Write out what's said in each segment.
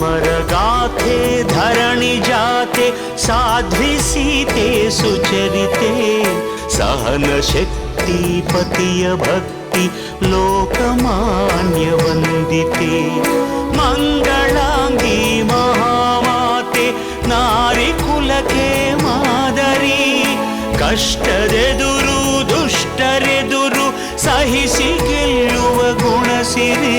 अमरगाथे धरणि जाते साध्वी सीते सुचरिते सहनशक्ति पतिय भक्ति लोकमान्यवन्दिते मङ्गलाङ्गी महामाते नारिकुलके मादरी ಕಷ್ಟದೆದುರು ದುಷ್ಟರೆದುರು ಸಹಿಸಿ ಗೆಲ್ಲುವ ಗುಣಸಿರಿ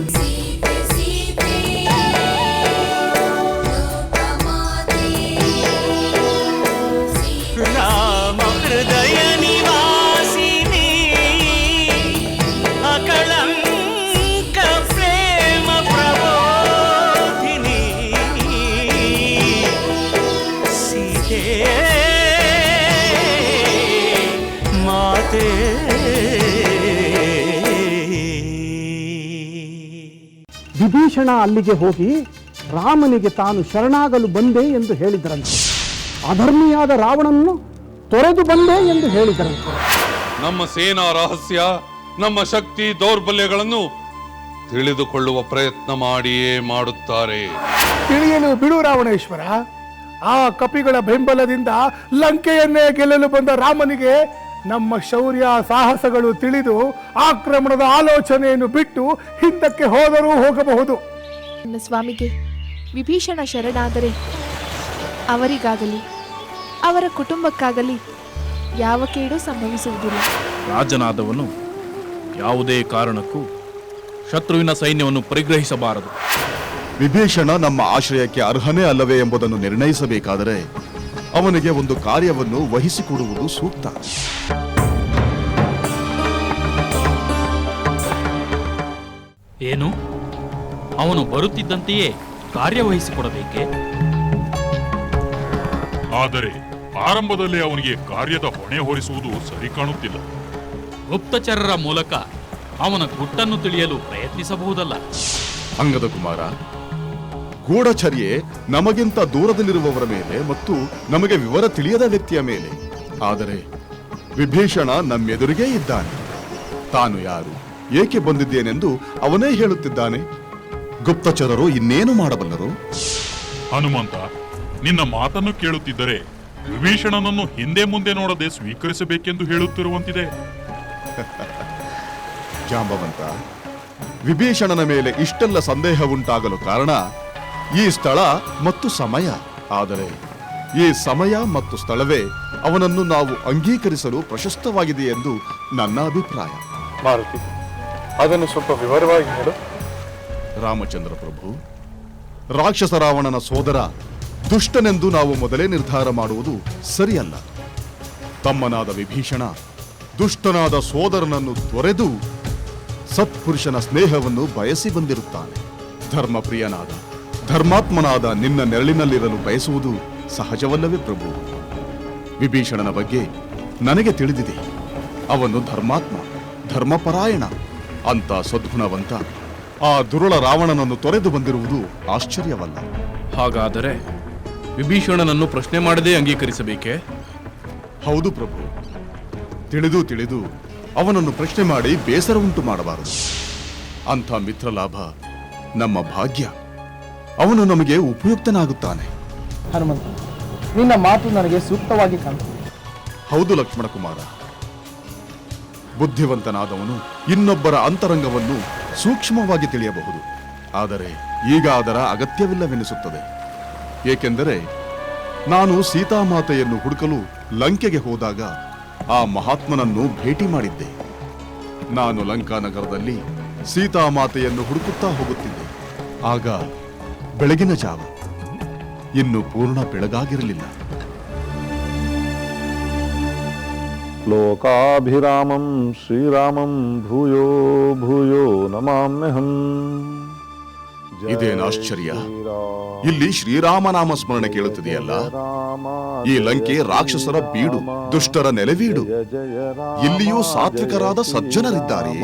ವಿಭೀಷಣ ಅಲ್ಲಿಗೆ ಹೋಗಿ ರಾಮನಿಗೆ ತಾನು ಶರಣಾಗಲು ಬಂದೆ ಎಂದು ಹೇಳಿದರಂತೆ. ಅಧರ್ಮಿಯಾದ ರಾವಣನ್ನು ತೊರೆದು ಬಂದೆ ಎಂದು ಹೇಳಿದರಂತೆ. ನಮ್ಮ ಸೇನಾ ರಹಸ್ಯ ನಮ್ಮ ಶಕ್ತಿ ದೌರ್ಬಲ್ಯಗಳನ್ನು ತಿಳಿದುಕೊಳ್ಳುವ ಪ್ರಯತ್ನ ಮಾಡಿಯೇ ಮಾಡುತ್ತಾರೆ. ತಿಳಿಯಲು ಬಿಡು ರಾವಣೇಶ್ವರ. ಆ ಕಪಿಗಳ ಬೆಂಬಲದಿಂದ ಲಂಕೆಯನ್ನೇ ಗೆಲ್ಲಲು ಬಂದ ರಾಮನಿಗೆ ನಮ್ಮ ಶೌರ್ಯ ಸಾಹಸಗಳು ತಿಳಿದು ಆಕ್ರಮಣದ ಆಲೋಚನೆಯನ್ನು ಬಿಟ್ಟು ಹಿಂದಕ್ಕೆ ಹೋದರೂ ಹೋಗಬಹುದು. ನನ್ನ ಸ್ವಾಮಿಗೆ ವಿಭೀಷಣ ಶರಣಾದರೆ ಅವರಿಗಾಗಲಿ ಅವರ ಕುಟುಂಬಕ್ಕಾಗಲಿ ಯಾವ ಕೇಡು ಸಂಭವಿಸುವುದಿಲ್ಲ. ರಾಜನಾದವನು ಯಾವುದೇ ಕಾರಣಕ್ಕೂ ಶತ್ರುವಿನ ಸೈನ್ಯವನ್ನು ಪರಿಗ್ರಹಿಸಬಾರದು. ವಿಭೀಷಣ ನಮ್ಮ ಆಶ್ರಯಕ್ಕೆ ಅರ್ಹನೇ ಅಲ್ಲವೇ ಎಂಬುದನ್ನು ನಿರ್ಣಯಿಸಬೇಕಾದರೆ ಅವನಿಗೆ ಒಂದು ಕಾರ್ಯವನ್ನು ವಹಿಸಿಕೊಡುವುದು ಸೂಕ್ತ. ಏನು? ಅವನು ಬರುತ್ತಿದ್ದಂತೆಯೇ ಕಾರ್ಯವಹಿಸಿಕೊಡಬೇಕೆ ಆದರೆ ಆರಂಭದಲ್ಲಿ ಅವನಿಗೆ ಕಾರ್ಯದ ಹೊಣೆ ಹೊರಿಸುವುದು ಸರಿ ಕಾಣುತ್ತಿಲ್ಲ. ಗುಪ್ತಚರರ ಮೂಲಕ ಅವನ ಗುಟ್ಟನ್ನು ತಿಳಿಯಲು ಪ್ರಯತ್ನಿಸಬಹುದಲ್ಲ. ಅಂಗದ ಕುಮಾರ ಗೂಢಚರ್ಯೆ ನಮಗಿಂತ ದೂರದಲ್ಲಿರುವವರ ಮೇಲೆ ಮತ್ತು ನಮಗೆ ವಿವರ ತಿಳಿಯದ ವ್ಯಕ್ತಿಯ ಮೇಲೆ. ಆದರೆ ವಿಭೀಷಣ ನಮ್ಮೆದುರಿಗೇ ಇದ್ದಾನೆ. ತಾನು ಯಾರು? ಏಕೆ ಬಂದಿದ್ದೇನೆಂದು ಅವನೇ ಹೇಳುತ್ತಿದ್ದಾನೆ. ಗುಪ್ತಚರರು ಇನ್ನೇನು ಮಾಡಬಲ್ಲರು? ಹನುಮಂತ ನಿನ್ನ ಮಾತನ್ನು ಕೇಳುತ್ತಿದ್ದರೆ ವಿಭೀಷಣನನ್ನು ಹಿಂದೆ ಮುಂದೆ ನೋಡದೆ ಸ್ವೀಕರಿಸಬೇಕೆಂದು ಹೇಳುತ್ತಿರುವಂತಿದೆ. ಜಾಂಬವಂತ ವಿಭೀಷಣನ ಮೇಲೆ ಇಷ್ಟೆಲ್ಲ ಸಂದೇಹ ಉಂಟಾಗಲು ಕಾರಣ ಈ ಸ್ಥಳ ಮತ್ತು ಸಮಯ. ಆದರೆ ಈ ಸಮಯ ಮತ್ತು ಸ್ಥಳವೇ ಅವನನ್ನು ನಾವು ಅಂಗೀಕರಿಸಲು ಪ್ರಶಸ್ತವಾಗಿದೆ ಎಂದು ನನ್ನ ಅಭಿಪ್ರಾಯ. ಮಾರುತಿ ಅದನ್ನು ಸ್ವಲ್ಪ ವಿವರವಾಗಿ ಹೇಳು. ರಾಮಚಂದ್ರ ಪ್ರಭು ರಾಕ್ಷಸ ರಾವಣನ ಸೋದರ ದುಷ್ಟನೆಂದು ನಾವು ಮೊದಲೇ ನಿರ್ಧಾರ ಮಾಡುವುದು ಸರಿಯಲ್ಲ. ತಮ್ಮನಾದ ವಿಭೀಷಣ ದುಷ್ಟನಾದ ಸೋದರನನ್ನು ತೊರೆದು ಸತ್ಪುರುಷನ ಸ್ನೇಹವನ್ನು ಬಯಸಿ ಬಂದಿರುತ್ತಾನೆ. ಧರ್ಮಪ್ರಿಯನಾದ ಧರ್ಮಾತ್ಮನಾದ ನಿನ್ನ ನೆರಳಿನಲ್ಲಿರಲು ಬಯಸುವುದು ಸಹಜವಲ್ಲವೇ ಪ್ರಭು? ವಿಭೀಷಣನ ಬಗ್ಗೆ ನನಗೆ ತಿಳಿದಿದೆ. ಅವನು ಧರ್ಮಾತ್ಮ ಧರ್ಮಪರಾಯಣ ಅಂತ ಸದ್ಗುಣವಂತ. ಆ ದುರುಳ ರಾವಣನನ್ನು ತೊರೆದು ಬಂದಿರುವುದು ಆಶ್ಚರ್ಯವಲ್ಲ. ಹಾಗಾದರೆ ವಿಭೀಷಣನನ್ನು ಪ್ರಶ್ನೆ ಮಾಡದೇ ಅಂಗೀಕರಿಸಬೇಕೇ? ಹೌದು ಪ್ರಭು. ತಿಳಿದು ತಿಳಿದು ಅವನನ್ನು ಪ್ರಶ್ನೆ ಮಾಡಿ ಬೇಸರ ಉಂಟು ಮಾಡಬಾರದು. ಅಂಥ ಮಿತ್ರಲಾಭ ನಮ್ಮ ಭಾಗ್ಯ. ಅವನು ನಮಗೆ ಉಪಯುಕ್ತನಾಗುತ್ತಾನೆ. ಹನುಮಂತ ನಿನ್ನ ಮಾತು ನನಗೆ ಸೂಕ್ತವಾಗಿ ಕಾಣುತ್ತದೆ ಹೌದು ಲಕ್ಷ್ಮಣ ಕುಮಾರ ಬುದ್ಧಿವಂತನಾದವನು ಇನ್ನೊಬ್ಬರ ಅಂತರಂಗವನ್ನು ಸೂಕ್ಷ್ಮವಾಗಿ ತಿಳಿಯಬಹುದು. ಆದರೆ ಈಗ ಅದರ ಅಗತ್ಯವಿಲ್ಲವೆನಿಸುತ್ತದೆ. ಏಕೆಂದರೆ ನಾನು ಸೀತಾಮಾತೆಯನ್ನು ಹುಡುಕಲು ಲಂಕೆಗೆ ಹೋದಾಗ ಆ ಮಹಾತ್ಮನನ್ನು ಭೇಟಿ ಮಾಡಿದ್ದೆ. ನಾನು ಲಂಕಾನಗರದಲ್ಲಿ ಸೀತಾಮಾತೆಯನ್ನು ಹುಡುಕುತ್ತಾ ಹೋಗುತ್ತಿದ್ದೆ. ಆಗ ಬೆಳಗಿನ ಜಾವ. ಇನ್ನು ಪೂರ್ಣ ಬೆಳಗಾಗಿರಲಿಲ್ಲ. ಲೋಕಾಭಿರಾಮಂ ಶ್ರೀರಾಮಂ ಭೂಯೋ ಭೂಯೋ ನಮಾಮ್ಯಹಂ. ಇದೇನು ಆಶ್ಚರ್ಯ? ಇಲ್ಲಿ ಶ್ರೀರಾಮನಾಮ ಸ್ಮರಣೆ ಕೇಳುತ್ತಿದೆಯಲ್ಲ ಈ ಲಂಕೆ ರಾಕ್ಷಸರ ಬೀಡು ದುಷ್ಟರ ನೆಲೆವೀಡು. ಇಲ್ಲಿಯೂ ಸಾತ್ವಿಕರಾದ ಸಜ್ಜನರಿದ್ದಾರೆ.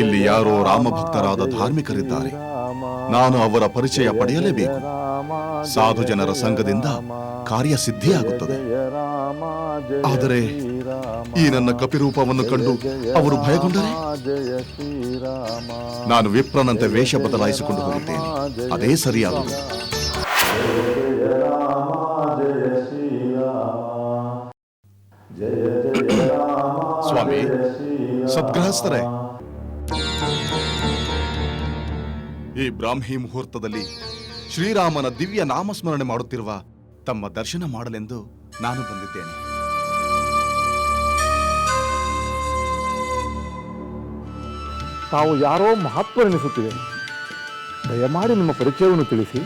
ಇಲ್ಲಿ ಯಾರೋ ರಾಮಭಕ್ತರಾದ ಧಾರ್ಮಿಕರಿದ್ದಾರೆ. ನಾನು ಅವರ ಪರಿಚಯ ಪಡೆಯಲೇಬೇಕು. ಸಾಧು ಜನರ ಸಂಘದಿಂದ ಕಾರ್ಯ ಸಿದ್ಧಿಯಾಗುತ್ತದೆ. ಆದರೆ ಈ ನನ್ನ ಕಪಿರೂಪವನ್ನು ಕಂಡು ಅವರು ಭಯಗೊಂಡರೆ? ನಾನು ವಿಪ್ರನಂತೆ ವೇಷ ಬದಲಾಯಿಸಿಕೊಂಡು ಹೋಗುತ್ತೇನೆ ಅದೇ ಸರಿಯಾದ ಸ್ವಾಮಿ ಸದ್ಗೃಹಸ್ಥರೇ ಈ ಬ್ರಾಹ್ಮಿ ಮುಹೂರ್ತದಲ್ಲಿ ಶ್ರೀರಾಮನ ದಿವ್ಯ ನಾಮಸ್ಮರಣೆ ಮಾಡುತ್ತಿರುವ ತಮ್ಮ ದರ್ಶನ ಮಾಡಲೆಂದು ನಾನು ಬಂದಿದ್ದೇನೆ. ತಾವು ಯಾರೋ ಮಹತ್ವವೆನಿಸುತ್ತಿದೆ ದಯಮಾಡಿ ನಿಮ್ಮ ಪರಿಚಯವನ್ನು ತಿಳಿಸಿ.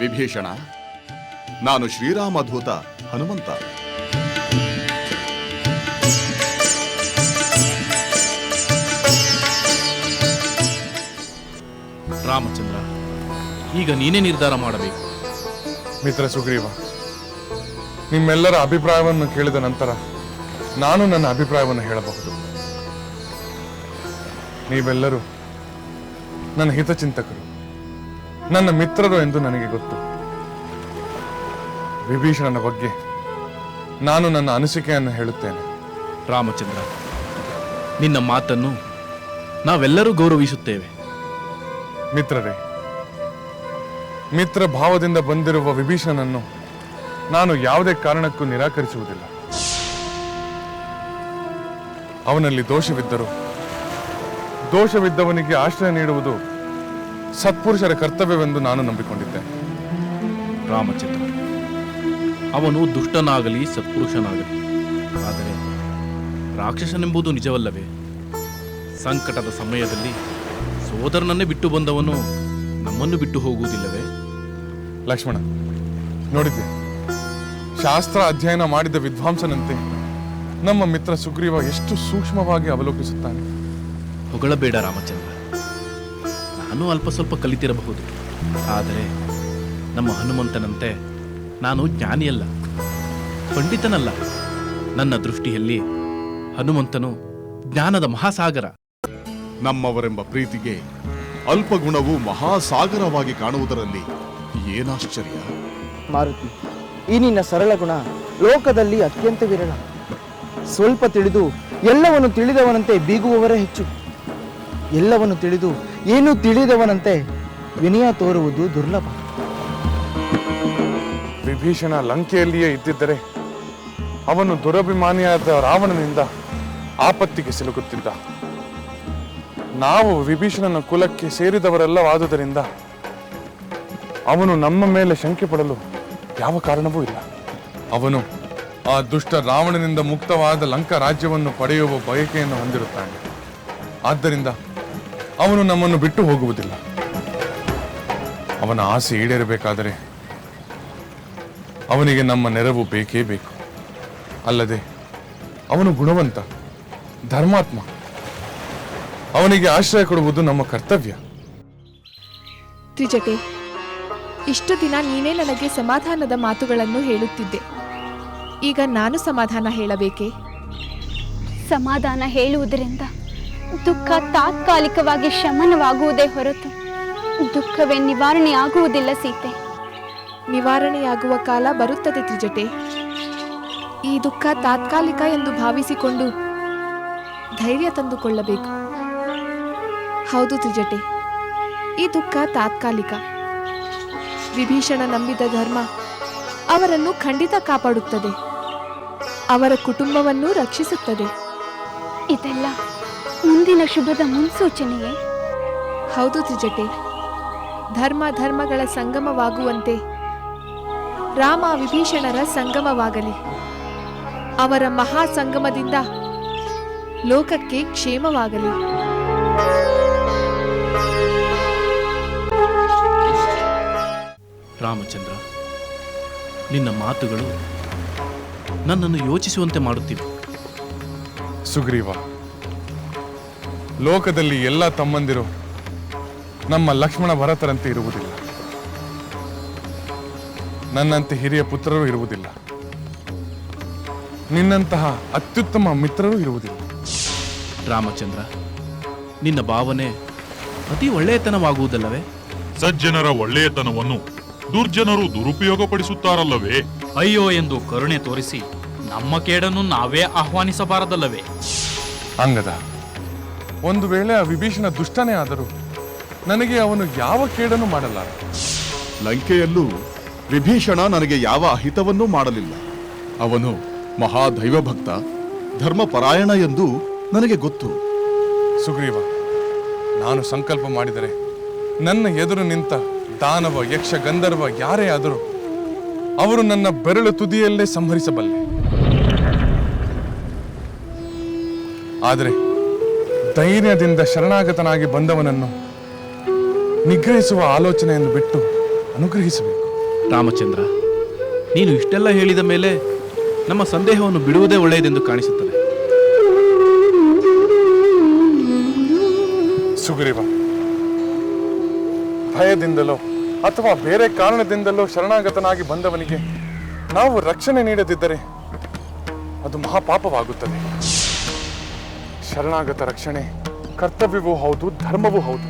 ವಿಭೀಷಣ ನಾನು ಶ್ರೀರಾಮಧೂತ ಹನುಮಂತ. ರಾಮಚಂದ್ರ ಈಗ ನೀನೇ ನಿರ್ಧಾರ ಮಾಡಬೇಕು. ಮಿತ್ರ ಸುಗ್ರೀವ ನಿಮ್ಮೆಲ್ಲರ ಅಭಿಪ್ರಾಯವನ್ನು ಕೇಳಿದ ನಂತರ ನಾನು ನನ್ನ ಅಭಿಪ್ರಾಯವನ್ನು ಹೇಳಬಹುದು. ನೀವೆಲ್ಲರೂ ನನ್ನ ಹಿತಚಿಂತಕರು ನನ್ನ ಮಿತ್ರರು ಎಂದು ನನಗೆ ಗೊತ್ತು. ವಿಭೀಷಣನ ಬಗ್ಗೆ ನಾನು ನನ್ನ ಅನಿಸಿಕೆಯನ್ನು ಹೇಳುತ್ತೇನೆ. ರಾಮಚಂದ್ರ ನಿನ್ನ ಮಾತನ್ನು ನಾವೆಲ್ಲರೂ ಗೌರವಿಸುತ್ತೇವೆ. ಮಿತ್ರರೇ ಮಿತ್ರ ಭಾವದಿಂದ ಬಂದಿರುವ ವಿಭೀಷಣನನ್ನು ನಾನು ಯಾವುದೇ ಕಾರಣಕ್ಕೂ ನಿರಾಕರಿಸುವುದಿಲ್ಲ. ಅವನಲ್ಲಿ ದೋಷವಿದ್ದರು ದೋಷವಿದ್ದವನಿಗೆ ಆಶ್ರಯ ನೀಡುವುದು ಸತ್ಪುರುಷರ ಕರ್ತವ್ಯವೆಂದು ನಾನು ನಂಬಿಕೊಂಡಿದ್ದೆ ರಾಮಚಂದ್ರ ಅವನು ದುಷ್ಟನಾಗಲಿ ಸತ್ಪುರುಷನಾಗಲಿ. ಆದರೆ ರಾಕ್ಷಸನೆಂಬುದು ನಿಜವಲ್ಲವೇ? ಸಂಕಟದ ಸಮಯದಲ್ಲಿ ಸೋದರನನ್ನೇ ಬಿಟ್ಟು ಬಂದವನು ನಮ್ಮನ್ನು ಬಿಟ್ಟು ಹೋಗುವುದಿಲ್ಲವೇ? ಲಕ್ಷ್ಮಣ ನೋಡಿದ್ದೆ. ಶಾಸ್ತ್ರ ಅಧ್ಯಯನ ಮಾಡಿದ ವಿದ್ವಾಂಸನಂತೆ ನಮ್ಮ ಮಿತ್ರ ಸುಗ್ರೀವ ಎಷ್ಟು ಸೂಕ್ಷ್ಮವಾಗಿ ಅವಲೋಕಿಸುತ್ತಾನೆ. ಹೊಗಳಬೇಡ ರಾಮಚಂದ್ರ. ನಾನು ಅಲ್ಪ ಸ್ವಲ್ಪ ಕಲಿತಿರಬಹುದು. ಆದರೆ ನಮ್ಮ ಹನುಮಂತನಂತೆ ನಾನು ಜ್ಞಾನಿಯಲ್ಲ ಪಂಡಿತನಲ್ಲ. ನನ್ನ ದೃಷ್ಟಿಯಲ್ಲಿ ಹನುಮಂತನು ಜ್ಞಾನದ ಮಹಾಸಾಗರ. ನಮ್ಮವರೆಂಬ ಪ್ರೀತಿಗೆ ಅಲ್ಪಗುಣವು ಮಹಾಸಾಗರವಾಗಿ ಕಾಣುವುದರಲ್ಲಿ ಏನಾಶ್ಚರ್ಯ? ಮಾರುತಿ ಈ ನಿನ್ನ ಸರಳ ಗುಣ ಲೋಕದಲ್ಲಿ ಅತ್ಯಂತ ವಿರಳ. ಸ್ವಲ್ಪ ತಿಳಿದು ಎಲ್ಲವನ್ನು ತಿಳಿದವನಂತೆ ಬೀಗುವವರೇ ಹೆಚ್ಚು. ಎಲ್ಲವನ್ನು ತಿಳಿದು ಏನು ತಿಳಿದವನಂತೆ ವಿನಯ ತೋರುವುದು ದುರ್ಲಭ. ವಿಭೀಷಣ ಲಂಕೆಯಲ್ಲಿಯೇ ಇದ್ದಿದ್ದರೆ ಅವನು ದುರಭಿಮಾನಿಯಾದ ರಾವಣನಿಂದ ಆಪತ್ತಿಗೆ ಸಿಲುಕುತ್ತಿದ್ದ. ನಾವು ವಿಭೀಷಣನ ಕುಲಕ್ಕೆ ಸೇರಿದವರೆಲ್ಲವಾದುದರಿಂದ ಅವನು ನಮ್ಮ ಮೇಲೆ ಶಂಕೆ ಪಡಲು ಯಾವ ಕಾರಣವೂ ಇಲ್ಲ. ಅವನು ಆ ದುಷ್ಟ ರಾವಣನಿಂದ ಮುಕ್ತವಾದ ಲಂಕಾ ರಾಜ್ಯವನ್ನು ಪಡೆಯುವ ಬಯಕೆಯನ್ನು ಹೊಂದಿರುತ್ತಾನೆ. ಆದ್ದರಿಂದ ಅವನು ನಮ್ಮನ್ನು ಬಿಟ್ಟು ಹೋಗುವುದಿಲ್ಲ. ಅವನ ಆಸೆ ಈಡೇರಬೇಕಾದರೆ ಅವನಿಗೆ ನಮ್ಮ ನೆರವು ಬೇಕೇ ಬೇಕು. ಅಲ್ಲದೆ ಅವನು ಗುಣವಂತ ಧರ್ಮಾತ್ಮ. ಅವನಿಗೆ ಆಶ್ರಯ ಕೊಡುವುದು ನಮ್ಮ ಕರ್ತವ್ಯ. ತ್ರಿಜಟೆ ಇಷ್ಟು ದಿನ ನೀನೇ ನನಗೆ ಸಮಾಧಾನದ ಮಾತುಗಳನ್ನು ಹೇಳುತ್ತಿದ್ದೆ. ಈಗ ನಾನು ಸಮಾಧಾನ ಹೇಳಬೇಕೇ? ಸಮಾಧಾನ ಹೇಳುವುದರಿಂದ ದುಃಖ ತಾತ್ಕಾಲಿಕವಾಗಿ ಶಮನವಾಗುವುದೇ ಹೊರತು ದುಃಖವೇ ನಿವಾರಣೆಯಾಗುವುದಿಲ್ಲ ಸೀತೆ. ನಿವಾರಣೆಯಾಗುವ ಕಾಲ ಬರುತ್ತದೆ ತ್ರಿಜಟೆ. ಈ ದುಃಖ ತಾತ್ಕಾಲಿಕ ಎಂದು ಭಾವಿಸಿಕೊಂಡು ಧೈರ್ಯ ತಂದುಕೊಳ್ಳಬೇಕು. ಹೌದು ತ್ರಿಜಟೆ ಈ ದುಃಖ ತಾತ್ಕಾಲಿಕ. ವಿಭೀಷಣ ನಂಬಿದ ಧರ್ಮ ಅವರನ್ನು ಖಂಡಿತ ಕಾಪಾಡುತ್ತದೆ. ಅವರ ಕುಟುಂಬವನ್ನು ರಕ್ಷಿಸುತ್ತದೆ. ಇದೆಲ್ಲ ಮುಂದಿನ ಶುಭದ ಮುನ್ಸೂಚನೆಯೇ? ಹೌದು ತ್ರಿಜಟೆ ಧರ್ಮ ಧರ್ಮಗಳ ಸಂಗಮವಾಗುವಂತೆ ರಾಮ ವಿಭೀಷಣರ ಸಂಗಮವಾಗಲಿ. ಅವರ ಮಹಾ ಸಂಗಮದಿಂದ ಲೋಕಕ್ಕೆ ಕ್ಷೇಮವಾಗಲಿ. ರಾಮಚಂದ್ರ ನಿನ್ನ ಮಾತುಗಳು ನನ್ನನ್ನು ಯೋಚಿಸುವಂತೆ ಮಾಡುತ್ತಿವೆ. ಸುಗ್ರೀವ ಲೋಕದಲ್ಲಿ ಎಲ್ಲ ತಮ್ಮಂದಿರು ನಮ್ಮ ಲಕ್ಷ್ಮಣ ಭರತರಂತೆ ಇರುವುದಿಲ್ಲ. ನನ್ನಂತೆ ಹಿರಿಯ ಪುತ್ರರು ಇರುವುದಿಲ್ಲ. ನಿನ್ನಂತಹ ಅತ್ಯುತ್ತಮ ಮಿತ್ರರು ಇರುವುದಿಲ್ಲ. ರಾಮಚಂದ್ರ ನಿನ್ನ ಭಾವನೆ ಅತಿ ಒಳ್ಳೆಯತನವಾಗುವುದಲ್ಲವೇ? ಸಜ್ಜನರ ಒಳ್ಳೆಯತನವನ್ನು ದುರ್ಜನರು ದುರುಪಯೋಗಪಡಿಸುತ್ತಾರಲ್ಲವೇ? ಅಯ್ಯೋ ಎಂದು ಕರುಣೆ ತೋರಿಸಿ ನಮ್ಮ ಕೇಡನ್ನು ನಾವೇ ಆಹ್ವಾನಿಸಬಾರದಲ್ಲವೇ? ಅಂಗದ ಒಂದು ವೇಳೆ ಆ ವಿಭೀಷಣ ದುಷ್ಟನೇ ಆದರೂ ನನಗೆ ಅವನು ಯಾವ ಕೇಡನ್ನು ಮಾಡಲಾರ ಲಂಕೆಯಲ್ಲೂ ವಿಭೀಷಣ ನನಗೆ ಯಾವ ಅಹಿತವನ್ನೂ ಮಾಡಲಿಲ್ಲ. ಅವನು ಮಹಾದೈವಭಕ್ತ, ಧರ್ಮಪರಾಯಣ ಎಂದು ನನಗೆ ಗೊತ್ತು. ಸುಗ್ರೀವ, ನಾನು ಸಂಕಲ್ಪ ಮಾಡಿದರೆ ನನ್ನ ಎದುರು ನಿಂತ ದಾನವ, ಯಕ್ಷ, ಗಂಧರ್ವ ಯಾರೇ ಆದರೂ ಅವರು ನನ್ನ ಬೆರಳು ತುದಿಯಲ್ಲೇ ಸಂಹರಿಸಬಲ್ಲೆ. ಆದರೆ ಧೈರ್ಯದಿಂದ ಶರಣಾಗತನಾಗಿ ಬಂದವನನ್ನು ನಿಗ್ರಹಿಸುವ ಆಲೋಚನೆಯನ್ನು ಬಿಟ್ಟು ಅನುಗ್ರಹಿಸಬೇಕು. ರಾಮಚಂದ್ರ, ನೀನು ಇಷ್ಟೆಲ್ಲ ಹೇಳಿದ ಮೇಲೆ ನಮ್ಮ ಸಂದೇಹವನ್ನು ಬಿಡುವುದೇ ಒಳ್ಳೆಯದೆಂದು ಕಾಣಿಸುತ್ತದೆ. ಸುಗ್ರೀವ, ಭಯದಿಂದಲೋ ಅಥವಾ ಬೇರೆ ಕಾರಣದಿಂದಲೋ ಶರಣಾಗತನಾಗಿ ಬಂದವನಿಗೆ ನಾವು ರಕ್ಷಣೆ ನೀಡದಿದ್ದರೆ ಅದು ಮಹಾಪಾಪವಾಗುತ್ತದೆ. ಶರಣಾಗತ ರಕ್ಷಣೆ ಕರ್ತವ್ಯವೂ ಹೌದು, ಧರ್ಮವೂ ಹೌದು.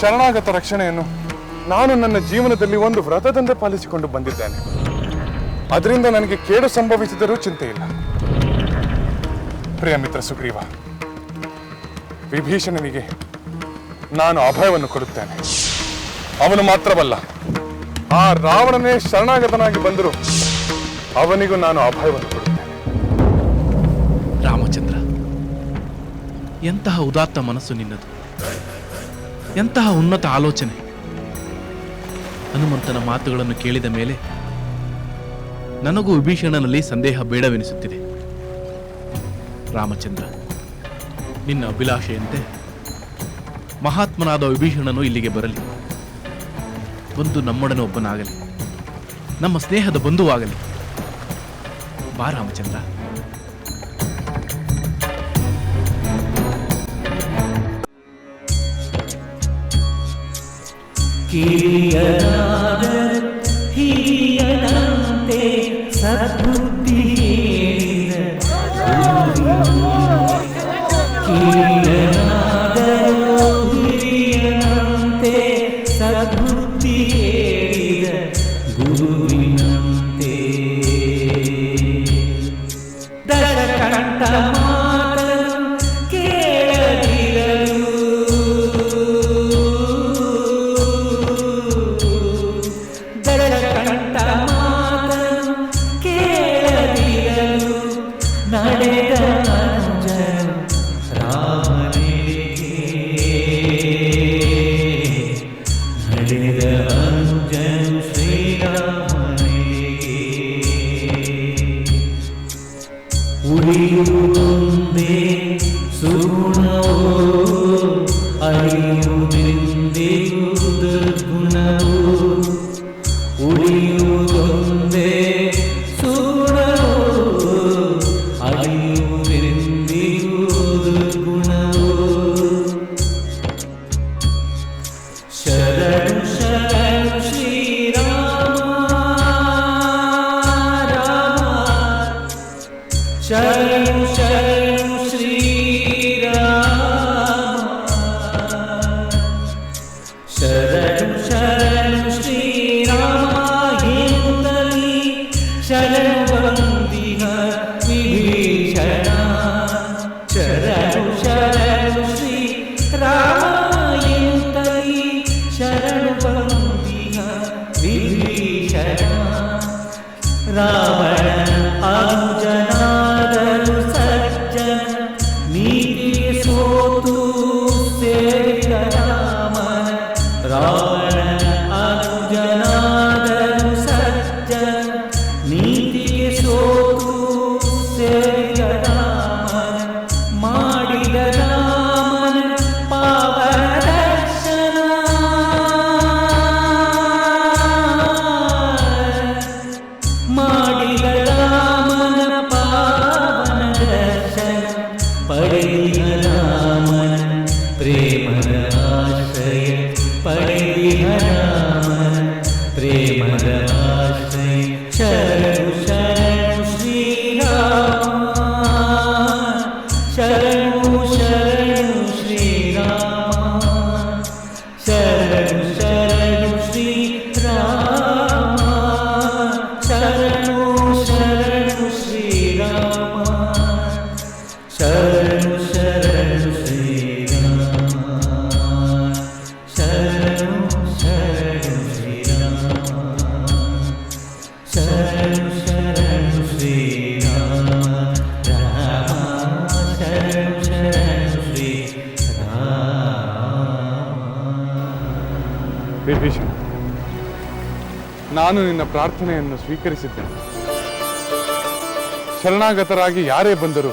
ಶರಣಾಗತ ರಕ್ಷಣೆಯನ್ನು ನಾನು ನನ್ನ ಜೀವನದಲ್ಲಿ ಒಂದು ವ್ರತದಂತೆ ಪಾಲಿಸಿಕೊಂಡು ಬಂದಿದ್ದೇನೆ. ಅದರಿಂದ ನನಗೆ ಕೇಡು ಸಂಭವಿಸಿದರೂ ಚಿಂತೆ ಇಲ್ಲ. ಪ್ರಿಯ ಮಿತ್ರ ಸುಗ್ರೀವ, ವಿಭೀಷಣನಿಗೆ ನಾನು ಅಭಯವನ್ನು ಕೊಡುತ್ತೇನೆ. ಅವನು ಮಾತ್ರವಲ್ಲ, ಆ ರಾವಣನೇ ಶರಣಾಗತನಾಗಿ ಬಂದರೂ ಅವನಿಗೂ ನಾನು ಅಭಯವನ್ನು ಕೊಡುತ್ತೇನೆ. ರಾಮಚಂದ್ರ, ಎಂತಹ ಉದಾತ್ತ ಮನಸ್ಸು ನಿನ್ನದು? ಎಂತಹ ಉನ್ನತ ಆಲೋಚನೆ? ಹನುಮಂತನ ಮಾತುಗಳನ್ನು ಕೇಳಿದ ಮೇಲೆ ನನಗೂ ವಿಭೀಷಣನಲ್ಲಿ ಸಂದೇಹ ಬೇಡವೆನಿಸುತ್ತಿದೆ. ರಾಮಚಂದ್ರ, ನಿನ್ನ ಅಭಿಲಾಷೆಯಂತೆ ಮಹಾತ್ಮನಾದ ವಿಭೀಷಣನು ಇಲ್ಲಿಗೆ ಬರಲಿ. ಬಂದು ನಮ್ಮೊಡನೆ ಒಬ್ಬನಾಗಲಿ. ನಮ್ಮ ಸ್ನೇಹದ ಬಂಧುವಾಗಲಿ. ಬಾ ರಾಮಚಂದ್ರ. ಹಿರಿಯನಂತೆ ಸದ್ಬುದ್ಧಿ ಕಿರಿಯನಾದರೂ ಹಿರಿಯನಂತೆ ಸದ್ಬುದ್ಧಿ ಹೇಳಿದ ಗುರುವಿನಂತೆ ದಶಕಂಠ ಮಾತನು సదాయి శరణు పంపిహ విభీషణ. రా ನಾನು ನಿನ್ನ ಪ್ರಾರ್ಥನೆಯನ್ನು ಸ್ವೀಕರಿಸಿದ್ದೇನೆ. ಶರಣಾಗತರಾಗಿ ಯಾರೇ ಬಂದರೂ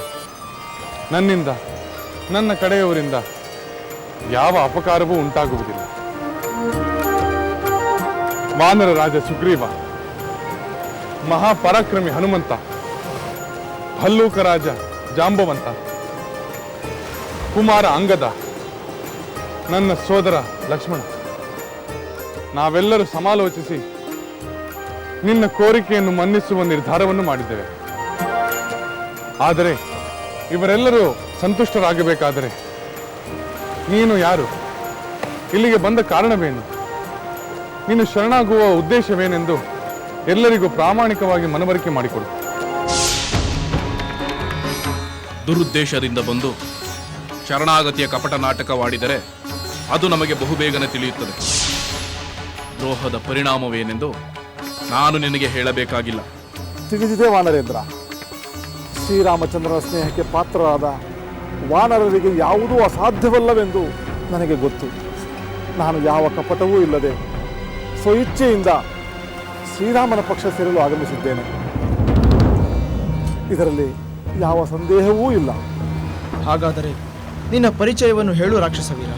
ನನ್ನಿಂದ, ನನ್ನ ಕಡೆಯವರಿಂದ ಯಾವ ಅಪಕಾರವೂ ಉಂಟಾಗುವುದಿಲ್ಲ. ಮಾನರ ರಾಜ ಸುಗ್ರೀವ, ಮಹಾಪರಾಕ್ರಮಿ ಹನುಮಂತ, ಭಲ್ಲೂಕ ರಾಜ ಜಾಂಬವಂತ, ಕುಮಾರ ಅಂಗದ, ನನ್ನ ಸೋದರ ಲಕ್ಷ್ಮಣ, ನಾವೆಲ್ಲರೂ ಸಮಾಲೋಚಿಸಿ ನಿನ್ನ ಕೋರಿಕೆಯನ್ನು ಮನ್ನಿಸುವ ನಿರ್ಧಾರವನ್ನು ಮಾಡಿದ್ದೇವೆ. ಆದರೆ ಇವರೆಲ್ಲರೂ ಸಂತುಷ್ಟರಾಗಬೇಕಾದರೆ ನೀನು ಯಾರು? ಇಲ್ಲಿಗೆ ಬಂದ ಕಾರಣವೇನು? ನೀನು ಶರಣಾಗುವ ಉದ್ದೇಶವೇನೆಂದು ಎಲ್ಲರಿಗೂ ಪ್ರಾಮಾಣಿಕವಾಗಿ ಮನವರಿಕೆ ಮಾಡಿಕೊಡು. ದುರುದ್ದೇಶದಿಂದ ಬಂದು ಶರಣಾಗತಿಯ ಕಪಟ ನಾಟಕವಾಡಿದರೆ ಅದು ನಮಗೆ ಬಹುಬೇಗನೆ ತಿಳಿಯುತ್ತದೆ. ದ್ರೋಹದ ಪರಿಣಾಮವೇನೆಂದು ನಾನು ನಿನಗೆ ಹೇಳಬೇಕಾಗಿಲ್ಲ. ತಿಳಿದಿದೆ ವಾನರೇಂದ್ರ. ಶ್ರೀರಾಮಚಂದ್ರನ ಸ್ನೇಹಕ್ಕೆ ಪಾತ್ರರಾದ ವಾನರರಿಗೆ ಯಾವುದೂ ಅಸಾಧ್ಯವಲ್ಲವೆಂದು ನನಗೆ ಗೊತ್ತು. ನಾನು ಯಾವ ಕಪಟವೂ ಇಲ್ಲದೆ ಸ್ವಇಚ್ಛೆಯಿಂದ ಶ್ರೀರಾಮನ ಪಕ್ಷ ಸೇರಲು ಆಗಮಿಸಿದ್ದೇನೆ. ಇದರಲ್ಲಿ ಯಾವ ಸಂದೇಹವೂ ಇಲ್ಲ. ಹಾಗಾದರೆ ನಿನ್ನ ಪರಿಚಯವನ್ನು ಹೇಳು ರಾಕ್ಷಸವೀರ.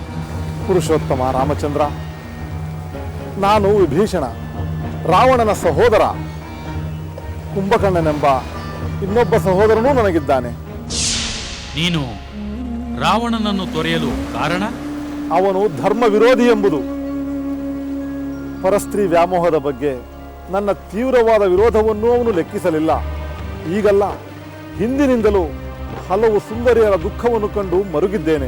ಪುರುಷೋತ್ತಮ ರಾಮಚಂದ್ರ. ನಾನು ವಿಭೀಷಣ. ರಾವಣನ ಸಹೋದರ ಕುಂಭಕರ್ಣನೆಂಬ ಇನ್ನೊಬ್ಬ ಸಹೋದರನೂ ನನಗಿದ್ದಾನೆ. ನೀನು ರಾವಣನನ್ನು ತೊರೆಯಲು ಕಾರಣ? ಅವನು ಧರ್ಮ ವಿರೋಧಿ ಎಂಬುದು. ಪರಸ್ತ್ರೀ ವ್ಯಾಮೋಹದ ಬಗ್ಗೆ ನನ್ನ ತೀವ್ರವಾದ ವಿರೋಧವನ್ನು ಅವನು ಲೆಕ್ಕಿಸಲಿಲ್ಲ. ಈಗಲ್ಲ ಹಿಂದಿನಿಂದಲೂ ಹಲವು ಸುಂದರಿಯರ ದುಃಖವನ್ನು ಕಂಡು ಮರುಗಿದ್ದೇನೆ.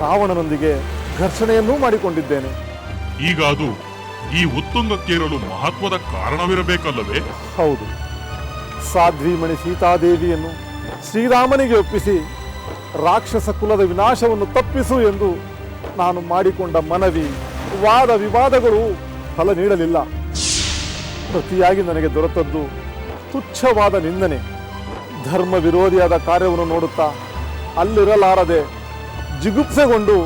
ರಾವಣನೊಂದಿಗೆ ಘರ್ಷಣೆಯನ್ನೂ ಮಾಡಿಕೊಂಡಿದ್ದೇನೆ. ಈಗ ಅದು ಈ ಉತ್ತುಂಗಕ್ಕೇರಲು ಮಹತ್ವದ ಕಾರಣವಿರಬೇಕಲ್ಲವೇ? ಹೌದು. ಸಾಧ್ವಿಮಣಿ ಸೀತಾದೇವಿಯನ್ನು ಶ್ರೀರಾಮನಿಗೆ ಒಪ್ಪಿಸಿ ರಾಕ್ಷಸ ಕುಲದ ವಿನಾಶವನ್ನು ತಪ್ಪಿಸು ಎಂದು ನಾನು ಮಾಡಿಕೊಂಡ ಮನವಿ, ವಾದ ವಿವಾದಗಳು ಫಲ ನೀಡಲಿಲ್ಲ. ಪ್ರತಿಯಾಗಿ ನನಗೆ ದೊರೆತದ್ದು ತುಚ್ಛವಾದ ನಿಂದನೆ. ಧರ್ಮ ವಿರೋಧಿಯಾದ ಕಾರ್ಯವನ್ನು ನೋಡುತ್ತಾ ಅಲ್ಲಿರಲಾರದೆ ಜಿಗುಪ್ಸೆಗೊಂಡು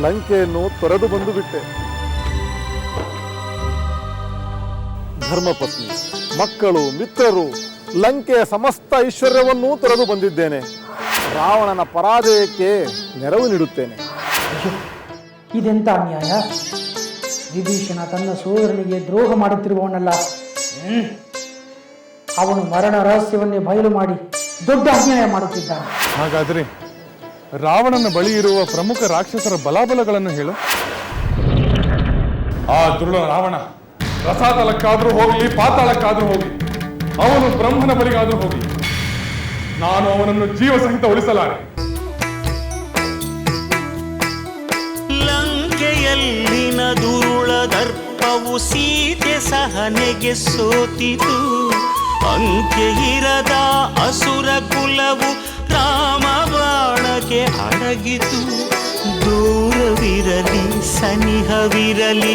ಲಂಕೆಯನ್ನು ತೊರೆದು ಬಂದು ಬಿಟ್ಟೆ ಧರ್ಮಪತ್ನಿ ಮಕ್ಕಳು ಮಿತ್ರರು ಲಂಕೆಯ ಸಮಸ್ತ ಐಶ್ವರ್ಯವನ್ನೂ ತೊರೆದು ಬಂದಿದ್ದೇನೆ. ರಾವಣನ ಪರಾಜಯಕ್ಕೆ ನೆರವು ನೀಡುತ್ತೇನೆ. ಇದೆಂತ ಅನ್ಯಾಯ? ವಿಭೀಷಣ ತನ್ನ ಸೋದರನಿಗೆ ದ್ರೋಹ ಮಾಡುತ್ತಿರುವವನಲ್ಲ. ಅವನು ಮರಣ ರಹಸ್ಯವನ್ನೇ ಬಯಲು ಮಾಡಿ ದೊಡ್ಡ ಅನ್ಯಾಯ ಮಾಡುತ್ತಿದ್ದಾನೆ. ಹಾಗಾದರೆ ರಾವಣನ ಬಳಿ ಇರುವ ಪ್ರಮುಖ ರಾಕ್ಷಸರ ಬಲಾಬಲಗಳನ್ನು ಹೇಳು. ಆ ದುರುಳ ರಾವಣ ರಸಾತಲಕ್ಕಾದ್ರೂ ಹೋಗಲಿ ಪಾತಾಳಕ್ಕಾದ್ರೂ ಹೋಗಿ, ಅವನು ಬ್ರಹ್ಮನ ಬಳಿಗಾದ್ರೂ ಹೋಗಿ, ನಾನು ಅವನನ್ನು ಜೀವ ಸಹಿತ ಉಳಿಸಲಾರೆ. ಲಂಕೆಯಲ್ಲಿನ ದುರುಳ ದರ್ಪವು ಸೀತೆ ಸಹನೆಗೆ ಸೋತಿತು. ಅಂಕೆ ಇರದ ಅಸುರ ಕುಲವು ರಾಮ ಬಾಣಕ್ಕೆ ಅಡಗಿತು. ದೂರವಿರಲಿ, ಸನಿಹವಿರಲಿ